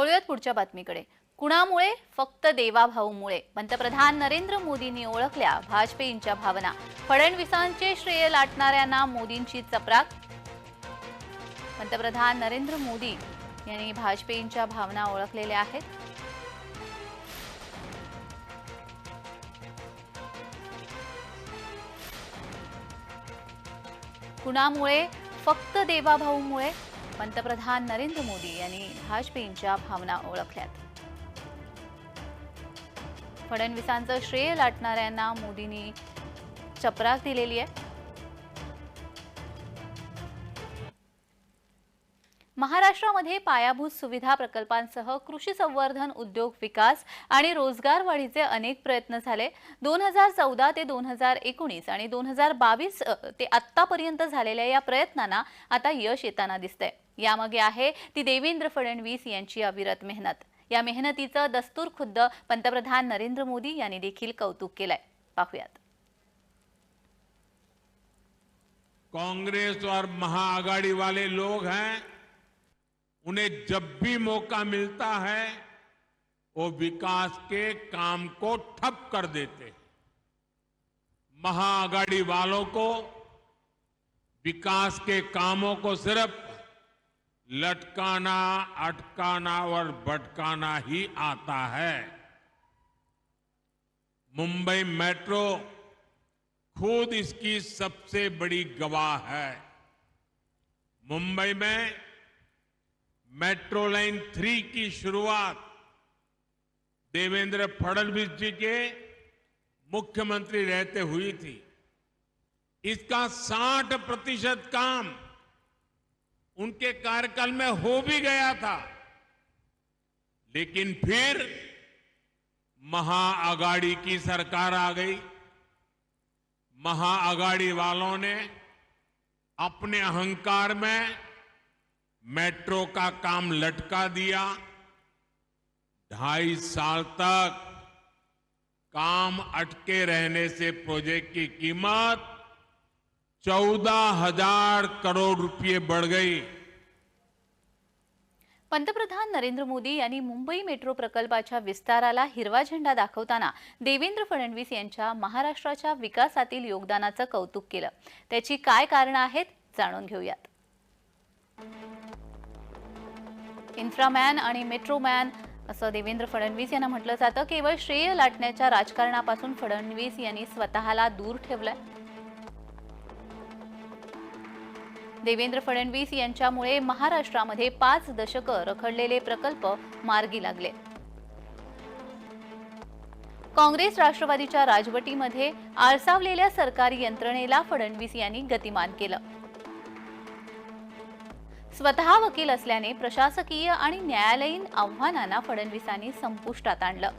वळूयात पुढच्या बातमीकडे. कुणामुळे? फक्त देवाभाऊमुळे. पंतप्रधान नरेंद्र मोदींनी ओळखल्या भाजपेयींच्या भावना. फडणवीसांचे श्रेय लाटणाऱ्यांना मोदींची चपराक. पंतप्रधान नरेंद्र मोदी यांनी भाजपेयींच्या भावना ओळखलेल्या आहेत. कुणामुळे? फक्त देवाभाऊमुळे. पंतप्रधान नरेंद्र मोदी यांनी भाजपेयींच्या भावना ओळखल्यात. फडणवीसांचं श्रेय लाटणाऱ्यांना मोदींनी चपराक दिलेली आहे. महाराष्ट्रामध्ये पायाभूत सुविधा प्रकल्पांसह कृषी संवर्धन उद्योग विकास आणि रोजगार वाढीचे अनेक प्रयत्न झाले. दोन हजार चौदा ते दोन हजार एकोणीस आणि दोन हजार बावीस ते आत्तापर्यंत झालेल्या या प्रयत्नांना आता यश येताना दिसतंय. यामागे आहे ती देवेंद्र फडणवीस यांची अविरत मेहनत. या मेहनतीचं दस्तूर खुद्द पंतप्रधान नरेंद्र मोदी यांनी देखील कौतुक केलंय. पाहूयात. कांग्रेस और महाआघाड़ी वाले लोग हैं उन्हें जब भी मौका मिलता है, वो विकास के काम को ठप कर देते हैं। महाआघाड़ी वालों को, विकास के कामों को सिर्फ़ लटकाना, अटकाना और भटकाना ही आता है। मुंबई मेट्रो खुद इसकी सबसे बड़ी गवाह है। मुंबई में मेट्रो लाइन थ्री की शुरुआत देवेंद्र फडणवीस जी के मुख्यमंत्री रहते हुई थी। इसका 60 प्रतिशत काम उनके कार्यकाल में हो भी गया था। लेकिन फिर महाआघाड़ी की सरकार आ गई। महाआघाड़ी वालों ने अपने अहंकार में मेट्रो का काम लटका दिया। ढाई साल तक काम अटके रहने से प्रोजेक्ट की कीमत चौदह हजार करोड़ रुपये बढ़ गई। पंतप्रधान नरेंद्र मोदी यांनी मुंबई मेट्रो प्रकल्पाच्या विस्ताराला हिरवा झेंडा दाखवताना देवेंद्र फडणवीस यांच्या महाराष्ट्राच्या विकासातील योगदानाचं कौतुक केलं. त्याची काय कारणं आहेत जाणून घेऊयात. इन्फ्रामॅन आणि मेट्रोमॅन असं देवेंद्र फडणवीस यांना म्हटलं जातं. केवळ श्रेय लाटण्याच्या राजकारणापासून फडणवीस यांनी स्वतःला दूर ठेवलंय. देवेंद्र फडणवीस यांच्यामुळे महाराष्ट्रामध्ये पाच दशकं रखडलेले प्रकल्प मार्गी लागले. काँग्रेस राष्ट्रवादीच्या राजवटीमध्ये आळसावलेल्या सरकारी यंत्रणेला फडणवीस यांनी गतिमान केलं. स्वतः वकील असल्याने प्रशासकीय आणि न्यायालयीन आव्हानांना फडणवीसांनी संपुष्टात आणलं.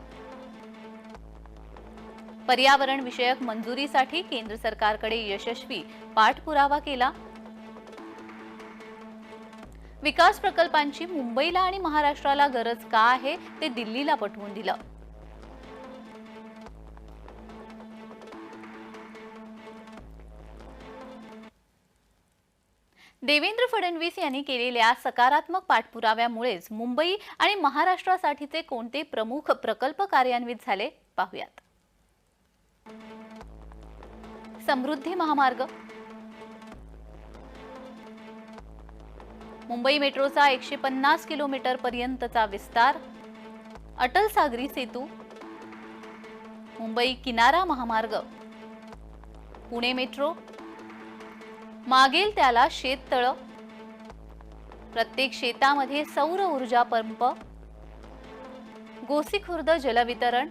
पर्यावरण विषयक मंजुरीसाठी केंद्र सरकारकडे यशस्वी पाठपुरावा केला. विकास प्रकल्पांची मुंबईला आणि महाराष्ट्राला गरज का आहे ते दिल्लीला पटवून दिलं. देवेंद्र फडणवीस यांनी केलेल्या सकारात्मक पाठपुराव्यामुळेच मुंबई आणि महाराष्ट्रासाठीचे कोणते प्रमुख प्रकल्प कार्यान्वित झाले? पाहूयात. समृद्धी महामार्ग. मुंबई मेट्रोचा एकशे पन्नास किलोमीटर पर्यंतचा विस्तार. अटल सागरी सेतू. मुंबई किनारा महामार्ग. पुणे मेट्रो. मागेल त्याला शेततळ. प्रत्येक शेतामध्ये सौर ऊर्जा पंप. गोसीखुर्द जलवितरण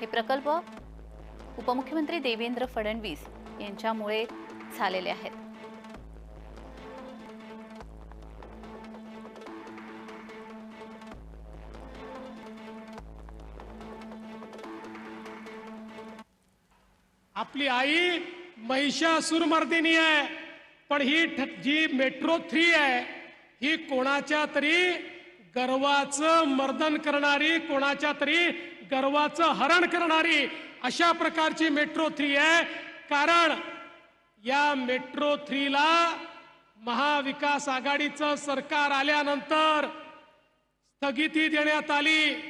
हे प्रकल्प उपमुख्यमंत्री देवेंद्र फडणवीस यांच्यामुळे झालेले आहेत. आपली आई महिषासुरमर्दिनी आहे पण ही ठ- जी मेट्रो थ्री आहे ही कोणाच्या तरी गर्वाचं मर्दन करणारी कोणाच्या तरी गर्वाचं हरण करणारी अशा प्रकारची मेट्रो थ्री आहे कारण या मेट्रो थ्रीला महाविकास आघाडीचं सरकार आल्यानंतर स्थगिती देण्यात आली.